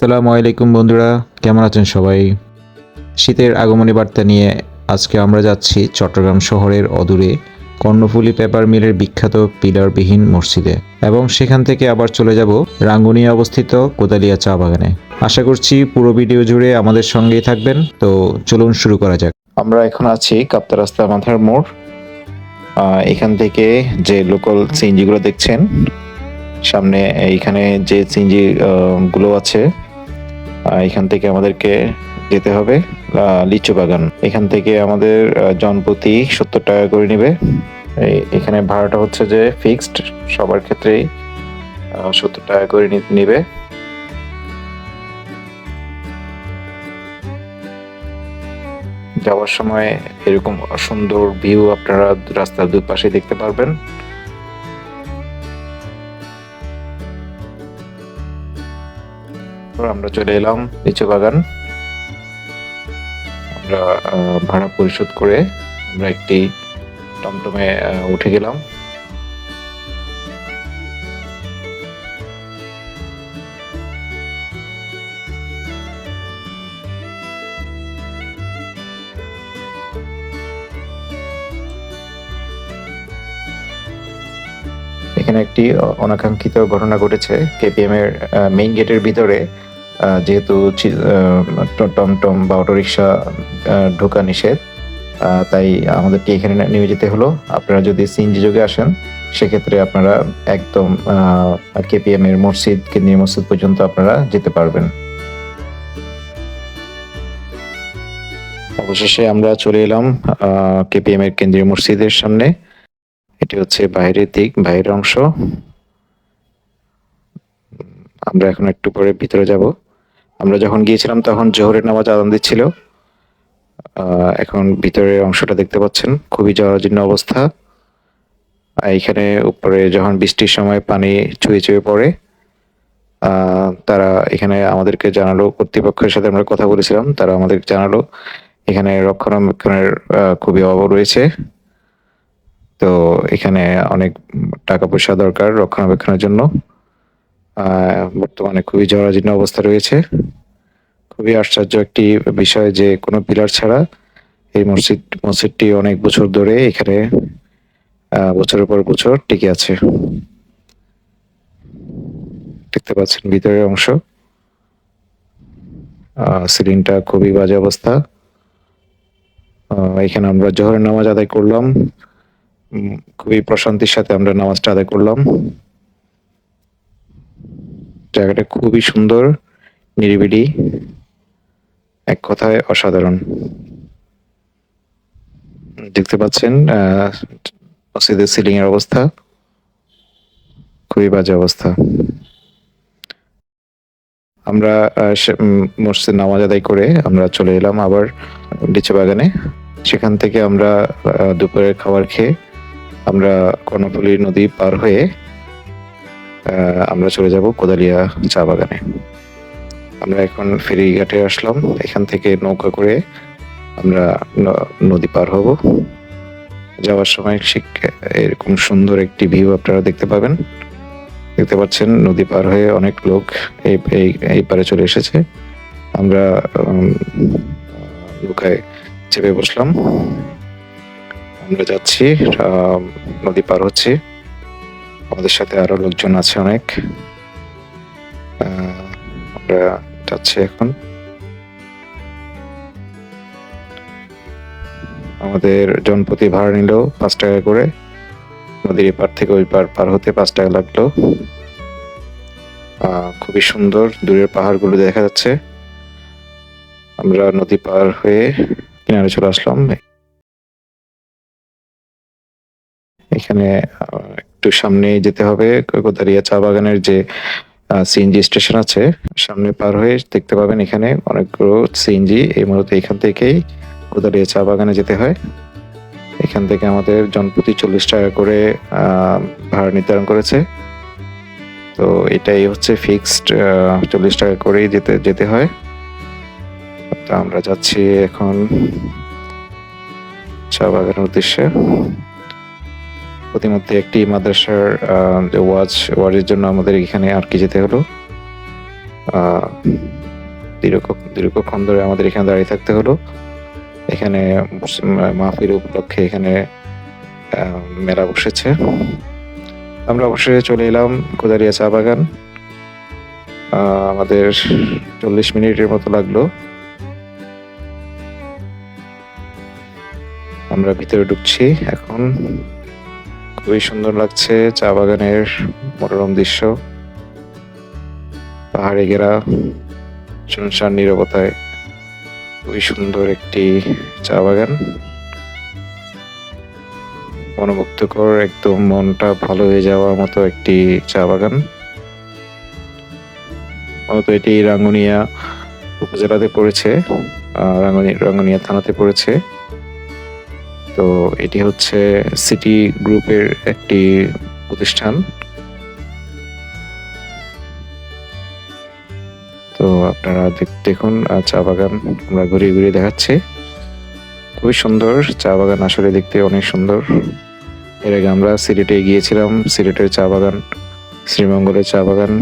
সালামু আলাইকুম বন্ধুরা, কেমন আছেন সবাই? শীতের আগমনী বার্তা নিয়ে আজকে আমরা যাচ্ছি চট্টগ্রাম শহরের অদূরে কর্ণফুলী পেপার মিলের বিখ্যাত পিলারবিহীন মসজিদে এবং সেখান থেকে আবার চলে যাব রাঙ্গুনিয়া অবস্থিত কোদালিয়া চা বাগানে। আশা করছি পুরো ভিডিও জুড়ে আমাদের সঙ্গেই থাকবেন, তো চলুন শুরু করা যাক। আমরা এখন আছি কাপ্তা রাস্তা মাথার মোড়। এখান থেকে যে লোকাল সিএনজিগুলো দেখছেন, সামনে এইখানে যে সিএনজি গুলো আছে এখান থেকে আমাদেরকে যেতে হবে লিচু বাগান। এখান থেকে আমাদের জনপ্রতি সত্তর টাকা করে নেবে। এখানে ভাড়াটা হচ্ছে যে ফিক্সড সবার ক্ষেত্রেই সত্তর টাকা করে নেবে। যাওয়ার সময় এরকম সুন্দর ভিউ আপনারা রাস্তার দুই পাশে দেখতে পারবেন। তারপর আমরা চলে এলাম লিচু বাগান। আমরা ভাড়া পরিশোধ করে আমরা একটি টমটমে উঠে গেলাম। এখানে একটি অনাকাঙ্ক্ষিত ঘটনা ঘটেছে। কেপিএম এর মেইন গেটের ভিতরে যেহেতু টমটম বা অটোরিকশা ঢোকা নিষেধ তাই আমাদেরকে এখানে নেমে যেতে হলো। আপনারা যদি সিএনজি যোগে আসেন, সেক্ষেত্রে আপনারা একদম কেপিএম এর মসজিদ, কেন্দ্রীয় মসজিদ পর্যন্ত আপনারা যেতে পারবেন। অবশেষে আমরা চলে এলাম কেপিএম এর কেন্দ্রীয় মসজিদের সামনে। এটি হচ্ছে বাইরের দিক, বাইরের অংশ। আমরা এখন একটু পরে ভিতরে যাব। আমরা যখন গিয়েছিলাম তখন জোহরের নামাজ আদান দিচ্ছিল এখন ভিতরের অংশটা দেখতে পাচ্ছেন, খুবই জরাজীর্ণ অবস্থা। এখানে উপরে যখন বৃষ্টির সময় পানি চুয়ে চুয়ে পড়ে তারা এখানে আমাদেরকে জানালো, কর্তৃপক্ষের সাথে আমরা কথা বলেছিলাম, তারা আমাদের জানালো, এখানে রক্ষণাবেক্ষণের খুবই অভাব রয়েছে। তো এখানে অনেক টাকা পয়সা দরকার রক্ষণাবেক্ষণের জন্য। বর্তমানে খুবই জরাজীর্ণ অবস্থা রয়েছে। খুবই আশ্চর্য একটি বিষয় যে কোনো পিলার ছাড়া এই মসজিদ, মসজিদটি অনেক বছর ধরে এখানে বছরের পর বছর টিকে আছে। দেখতে পাচ্ছেন ভিতরের অংশ। সিলিংটা খুবই বাজে অবস্থা। এখানে আমরা জোহরের নামাজ আদায় করলাম। খুবই প্রশান্তির সাথে আমরা নামাজটা আদায় করলাম। জায়গাটা খুবই সুন্দর, নিরিবিলি, এক কথায় অসাধারণ। দেখতে পাচ্ছেন মসজিদের সিলিং এর অবস্থা, খুবই বাজে অবস্থা। আমরা মসজিদ নামাজ আদায় করে আমরা চলে এলাম আবার লিচু বাগানে। সেখান থেকে আমরা দুপুরের খাবার খেয়ে আমরা কর্ণফুলী নদী পার হয়ে আমরা চলে যাব কোদালিয়া চা বাগানে। আমরা এখন ফেরিঘাটে আসলাম। এখান থেকে নৌকা করে আমরা নদী পার হব। যাওয়ার সময় ঠিক এরকম সুন্দর একটি ভিউ আপনারা দেখতে পাবেন। দেখতে পাচ্ছেন নদী পার হয়ে অনেক লোক এই এই পারে চলে এসেছে। আমরা নৌকায় চেপে বসলাম। আমরা যাচ্ছি নদী পার হচ্ছি। আমাদের সাথে আরও লোকজন আছে অনেক। আমরা যাচ্ছি এখন। আমাদের জনপ্রতি ভাড়া নিল পাঁচ টাকা করে। নদীর এপার থেকে ওই পার পার হতে পাঁচ টাকা লাগল। খুবই সুন্দর, দূরের পাহাড়গুলো দেখা যাচ্ছে। আমরা নদী পার হয়ে কিনারে চলে আসলাম। এখানে একটু সামনে যেতে হবে। কোদারিয়া চা বাগানের যে সিএনজি স্টেশন আছে, সামনে পার হয়ে দেখতে পাবেন এখানে অনেকগুলো সিএনজি এই মূলত এখান থেকেই কোদারিয়া চা বাগানে যেতে হয়। এখান থেকে আমাদের জনপ্রতি চল্লিশ টাকা করে ভাড়া নির্ধারণ করেছে। তো এটাই হচ্ছে ফিক্সড চল্লিশ টাকা করেই যেতে যেতে হয়। তো আমরা যাচ্ছি এখন চা বাগানের উদ্দেশ্যে। প্রতিমধ্যে একটি মাদ্রাসার যে ওয়াজ, ওয়াজের জন্য আমাদের এখানে আর কি যেতে হলো? দীর্ঘ দীর্ঘক্ষণ ধরে আমাদের এখানে দাঁড়িয়ে থাকতে হলো। এখানে মাহফিল উপলক্ষে এখানে মেলা বসেছে। আমরা অবশ্যই চলে এলাম কোদারিয়া চা বাগান। আমাদের চল্লিশ মিনিটের মতো লাগল। আমরা ভিতরে ঢুকছি এখন। খুবই সুন্দর লাগছে চা বাগানের মনোরম দৃশ্য। পাহাড়ে ঘেরা শুনশান নিরবতায় খুবই সুন্দর একটি চা বাগান। মনোমুগ্ধকর, একদম মনটা ভালো হয়ে যাওয়ার মতো একটি চা বাগান। মূলত এটি রাঙ্গুনিয়া উপজেলাতে পড়েছে রাঙ্গুনিয়া থানাতে পড়েছে। তো এটি হচ্ছে সিটি গ্রুপের একটি প্রতিষ্ঠান। তো আপনারা দেখুন চা বাগান আমরা ঘুরিয়ে ঘুরিয়ে দেখাচ্ছি। খুবই সুন্দর, চা বাগান আসলে দেখতে অনেক সুন্দর। এর আগে আমরা সিলেটে গিয়েছিলাম, সিলেটের চা বাগান, শ্রীমঙ্গলের চা বাগান,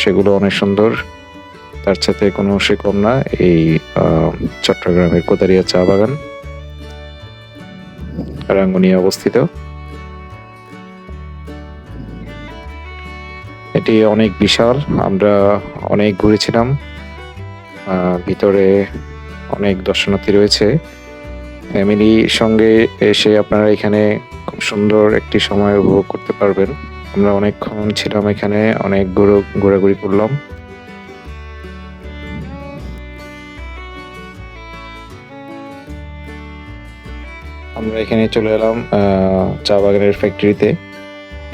সেগুলো অনেক সুন্দর। তার সাথে কোনো অংশে কম না, এই চট্টগ্রামের কোতারিয়া চা বাগান। রাঙ্গুনিয়া অবস্থিত। এটি অনেক বিশাল, আমরা অনেক ঘুরেছিলাম ভিতরে অনেক দর্শনার্থী রয়েছে। ফ্যামিলি সঙ্গে এসে আপনারা এখানে খুব সুন্দর একটি সময় উপভোগ করতে পারবেন। আমরা অনেকক্ষণ ছিলাম এখানে, অনেক ঘোরো, ঘোরাঘুরি করলাম। আমরা এখানে চলে এলাম চা বাগানের ফ্যাক্টরিতে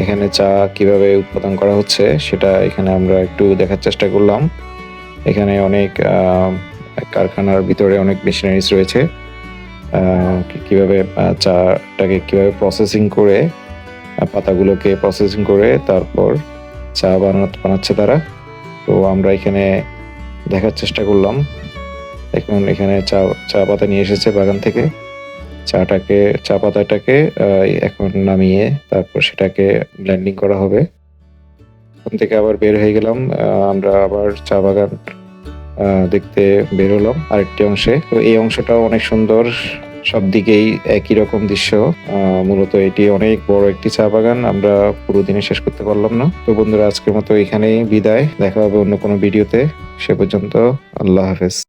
এখানে চা কীভাবে উৎপাদন করা হচ্ছে সেটা এখানে আমরা একটু দেখার চেষ্টা করলাম। এখানে অনেক কারখানার ভিতরে অনেক মেশিনারিজ রয়েছে। কীভাবে চাটাকে কীভাবে প্রসেসিং করে পাতাগুলোকে প্রসেসিং করে তারপর চা বানাতে বানাচ্ছে তারা। তো আমরা এখানে দেখার চেষ্টা করলাম। এখন এখানে চা চা পাতা নিয়ে এসেছে বাগান থেকে। চাটাকে, চা পাতাটাকে এখন নামিয়ে তারপর সেটাকে ব্লেন্ডিং করা হবে। ওখান থেকে আবার বের হয়ে গেলাম আমরা আবার চা বাগান দেখতে বের হলাম আরেকটি অংশে। তো এই অংশটাও অনেক সুন্দর, সব দিকেই একই রকম দৃশ্য। মূলত এটি অনেক বড় একটি চা বাগান, আমরা পুরো দিনে শেষ করতে পারলাম না। তো বন্ধুরা, আজকের মতো এখানেই বিদায়। দেখা হবে অন্য কোনো ভিডিওতে। সে পর্যন্ত আল্লাহ হাফেজ।